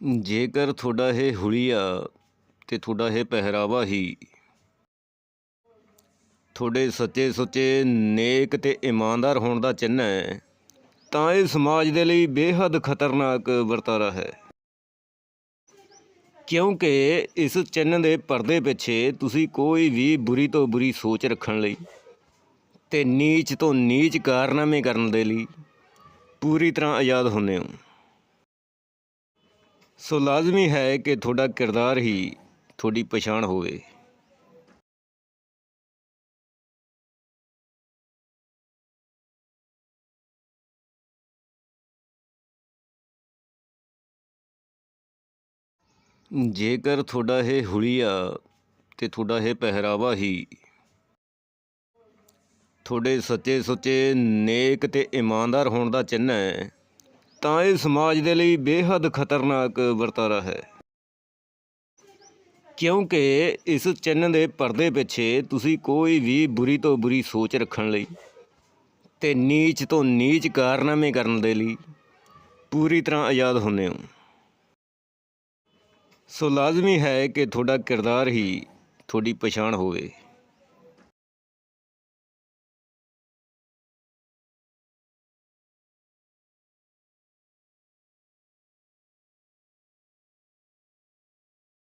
ਜੇਕਰ ਤੁਹਾਡਾ ਇਹ ਹੁਲੀਆ ਤੇ ਤੁਹਾਡਾ ਇਹ ਪਹਿਰਾਵਾ ਹੀ ਤੁਹਾਡੇ ਸੱਚੇ ਸੁੱਚੇ ਨੇਕ ਤੇ ਇਮਾਨਦਾਰ ਹੋਣ ਦਾ ਚਿੰਨ੍ਹ ਹੈ, ਤਾਂ ਇਹ ਸਮਾਜ ਦੇ ਲਈ ਬੇਹੱਦ ਖਤਰਨਾਕ ਵਰਤਾਰਾ ਹੈ। ਕਿਉਂਕਿ ਇਸ ਚਿੰਨ੍ਹ ਦੇ ਪਰਦੇ ਪਿੱਛੇ ਤੁਸੀਂ ਕੋਈ ਵੀ ਬੁਰੀ ਤੋਂ ਬੁਰੀ ਸੋਚ ਰੱਖਣ ਲਈ ਤੇ ਨੀਚ ਤੋਂ ਨੀਚ ਕਾਰਨਾਮੇ ਕਰਨ ਦੇ ਲਈ ਪੂਰੀ ਤਰ੍ਹਾਂ ਆਜ਼ਾਦ ਹੁੰਦੇ ਹੋ। ਸੋ ਲਾਜ਼ਮੀ ਹੈ ਕਿ ਤੁਹਾਡਾ ਕਿਰਦਾਰ ਹੀ ਤੁਹਾਡੀ ਪਛਾਣ ਹੋਵੇ। ਜੇਕਰ ਤੁਹਾਡਾ ਇਹ ਹੁਲੀਆ ਤੇ ਤੁਹਾਡਾ ਇਹ ਪਹਿਰਾਵਾ ਹੀ ਤੁਹਾਡੇ ਸੱਚੇ ਸੁੱਚੇ ਨੇਕ ਤੇ ਇਮਾਨਦਾਰ ਹੋਣ ਦਾ ਚਿੰਨ੍ਹ ਹੈ ਤਾਂ ਇਹ ਸਮਾਜ ਦੇ ਲਈ ਬੇਹੱਦ ਖਤਰਨਾਕ ਵਰਤਾਰਾ ਹੈ। ਕਿਉਂਕਿ ਇਸ ਚਿੰਨ੍ਹ ਦੇ ਪਰਦੇ ਪਿੱਛੇ ਤੁਸੀਂ ਕੋਈ ਵੀ ਬੁਰੀ ਤੋਂ ਬੁਰੀ ਸੋਚ ਰੱਖਣ ਲਈ ਤੇ ਨੀਚ ਤੋਂ ਨੀਚ ਕਾਰਨਾਮੇ ਕਰਨ ਦੇ ਲਈ ਪੂਰੀ ਤਰ੍ਹਾਂ ਆਜ਼ਾਦ ਹੁੰਦੇ ਹੋ। ਸੋ ਲਾਜ਼ਮੀ ਹੈ ਕਿ ਤੁਹਾਡਾ ਕਿਰਦਾਰ ਹੀ ਤੁਹਾਡੀ ਪਛਾਣ ਹੋਵੇ।